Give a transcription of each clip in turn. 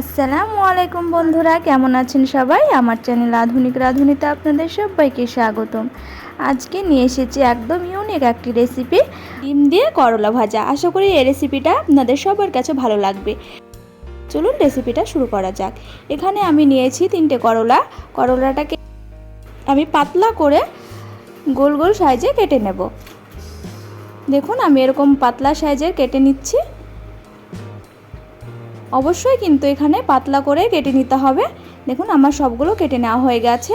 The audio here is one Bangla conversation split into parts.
আসসালামু আলাইকুম বন্ধুরা, কেমন আছেন সবাই? আমার চ্যানেল আধুনিক রাধুনিতে আপনাদের সবাইকে স্বাগতম। আজকে নিয়ে এসেছি একদম ইউনিক একটি রেসিপি ডিম দিয়ে করলা ভাজা। আশা করি এই রেসিপিটা আপনাদের সবার কাছে ভালো লাগবে। চলুন রেসিপিটা শুরু করা যাক। এখানে আমি নিয়েছি তিনটে করলা। করলাটাকে আমি পাতলা করে গোল গোল সাইজে কেটে নেব। দেখুন, আমি এরকম পাতলা সাইজের কেটে নিচ্ছি। অবশ্যই কিন্তু এখানে পাতলা করে কেটে নিতে হবে। দেখুন, আমার সবগুলো কেটে নেওয়া হয়ে গেছে।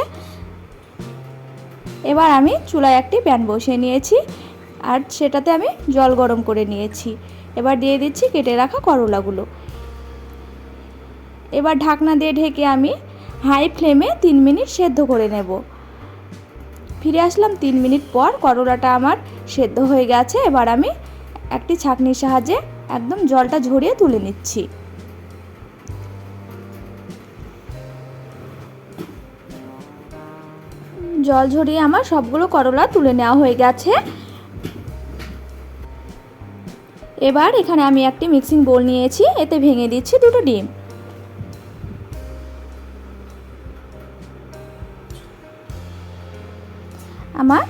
এবার আমি চুলায় একটি প্যান বসিয়ে নিয়েছি আর সেটাতে আমি জল গরম করে নিয়েছি। এবার দিয়ে দিচ্ছি কেটে রাখা করলাগুলো। এবার ঢাকনা দিয়ে ঢেকে আমি হাই ফ্লেমে তিন মিনিট সেদ্ধ করে নেব। ফিরে আসলাম তিন মিনিট পর করলাটা আমার সেদ্ধ হয়ে গেছে। এবার আমি একটি ছাঁকনির সাহায্যে একদম জলটা ঝরিয়ে তুলে নিচ্ছি। জল ঝরিয়ে আমার সবগুলো করলা তুলে নেওয়া হয়ে গেছে। এবার এখানে আমি একটি মিক্সিং বোল নিয়েছি, এতে ভেঙে দিচ্ছি দুটো ডিম। আমার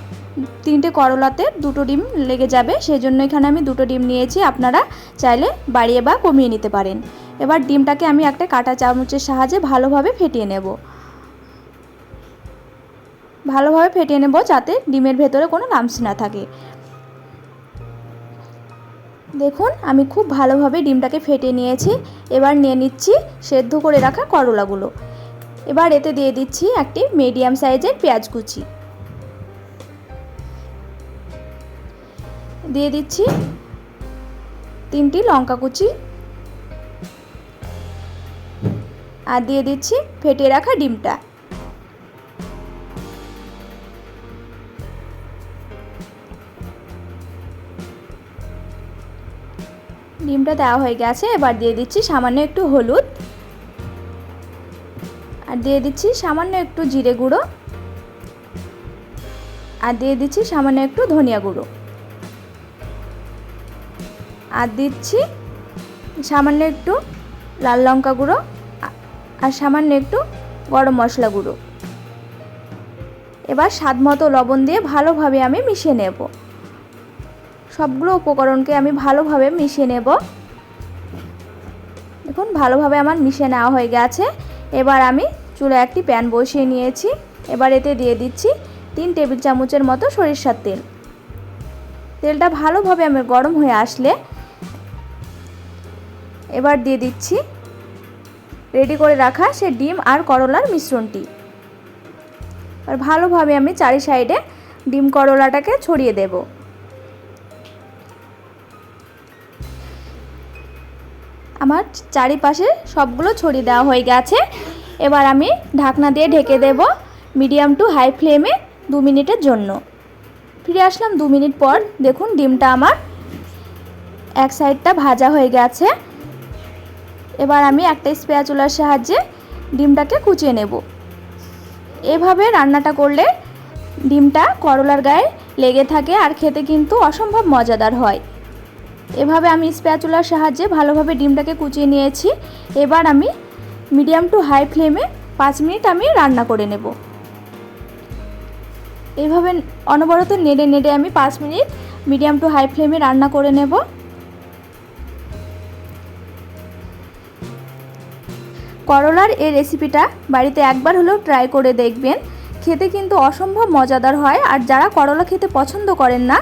তিনটে করলাতে দুটো ডিম লেগে যাবে সেই জন্য এখানে আমি দুটো ডিম নিয়েছি, আপনারা চাইলে বাড়িয়ে বা কমিয়ে নিতে পারেন। এবার ডিমটাকে আমি একটা কাঁটা চামচের সাহায্যে ভালোভাবে ফেটিয়ে নেব। ভালোভাবে ফেটিয়ে নেব যাতে ডিমের ভেতরে কোনো লামস না থাকে। দেখুন, আমি খুব ভালোভাবে ডিমটাকে ফেটে নিয়েছি। এবার নিয়ে নিচ্ছি সেদ্ধ করে রাখা করলাগুলো। এবার এতে দিয়ে দিচ্ছি একটি মিডিয়াম সাইজের পেঁয়াজ কুচি। দিয়ে দিচ্ছি তিনটি লঙ্কা কুচি। আর দিয়ে দিচ্ছি ফেটিয়ে রাখা ডিমটা। ডিমটা দেওয়া হয়ে গেছে। এবার দিয়ে দিচ্ছি সামান্য একটু হলুদ। আর দিয়ে দিচ্ছি সামান্য একটু জিরে গুঁড়ো। আর দিয়ে দিচ্ছি সামান্য একটু ধনিয়া গুঁড়ো। আর দিচ্ছি সামান্য একটু লাল লঙ্কা গুঁড়ো। আর সামান্য একটু গরম মশলা গুঁড়ো। এবার স্বাদ মতো লবণ দিয়ে ভালোভাবে আমি মিশিয়ে নেব। সবগুলো উপকরণকে আমি ভালোভাবে মিশিয়ে নেব। দেখুন, ভালোভাবে আমার মিশিয়ে নেওয়া হয়ে গেছে। এবার আমি চুলে একটি প্যান বসিয়ে নিয়েছি। এবার এতে দিয়ে দিচ্ছি তিন টেবিল চামচের মতো সরিষার তেল। তেলটা ভালোভাবে আমার গরম হয়ে আসলে এবার দিয়ে দিচ্ছি রেডি করে রাখা সে ডিম আর করলার মিশ্রণটি। আর ভালোভাবে আমি চারি সাইডে ডিম করলাটাকে ছড়িয়ে দেব। আমার চারিপাশে সবগুলো ছড়িয়ে দেওয়া হয়ে গেছে। এবার আমি ঢাকনা দিয়ে ঢেকে দেব মিডিয়াম টু হাই ফ্লেমে দু মিনিটের জন্য। ফিরে আসলাম দু মিনিট পর। দেখুন, ডিমটা আমার এক সাইডটা ভাজা হয়ে গেছে। এবার আমি একটা স্পেয়াচুলার সাহায্যে ডিমটাকে কুচিয়ে নেব। এভাবে রান্নাটা করলে ডিমটা করলার গায়ে লেগে থাকে আর খেতে কিন্তু অসম্ভব মজাদার হয়। এভাবে আমি স্প্যাচুলার সাহায্যে ভালোভাবে ডিমটাকে কুচিয়ে নিয়েছি। এবার আমি মিডিয়াম টু হাই ফ্লেমে পাঁচ মিনিট আমি রান্না করে নেব। এভাবে অনবরত নেড়ে নেড়ে আমি পাঁচ মিনিট মিডিয়াম টু হাই ফ্লেমে রান্না করে নেব। করলার এই রেসিপিটা বাড়িতে একবার হলেও ট্রাই করে দেখবেন। খেতে কিন্তু অসম্ভব মজাদার হয় আর যারা করলা খেতে পছন্দ করেন না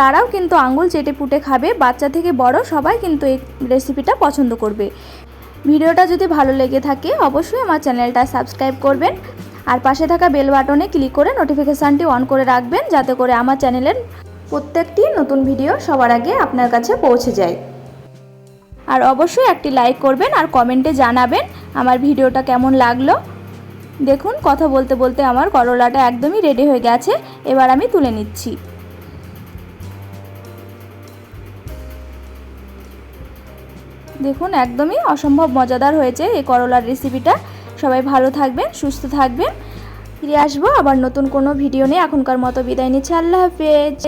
তারাও কিন্তু আঙুল চেটে পুটে খাবে। বাচ্চা থেকে বড় সবাই কিন্তু এই রেসিপিটা পছন্দ করবে। ভিডিওটা যদি ভালো লেগে থাকে, অবশ্যই আমার চ্যানেলটা সাবস্ক্রাইব করবেন। আর পাশে থাকা বেল বাটনে ক্লিক করে নোটিফিকেশানটি অন করে রাখবেন, যাতে করে আমার চ্যানেলের প্রত্যেকটি নতুন ভিডিও সবার আগে আপনার কাছে পৌঁছে যায়। আর অবশ্যই একটি লাইক করবেন আর কমেন্টে জানাবেন আমার ভিডিওটা কেমন লাগল। দেখুন, কথা বলতে বলতে আমার করলাটা একদমই রেডি হয়ে গেছে। এবার আমি তুলে নিচ্ছি। দেখুন, একদমই অসম্ভব মজাদার হয়েছে এই করলার রেসিপিটা সবাই ভালো থাকবেন, সুস্থ থাকবেন। ফিরে আসব আবার নতুন কোনো ভিডিও নিয়ে। এখনকার মতো বিদায় নিচ্ছি। আল্লাহ হাফেজ।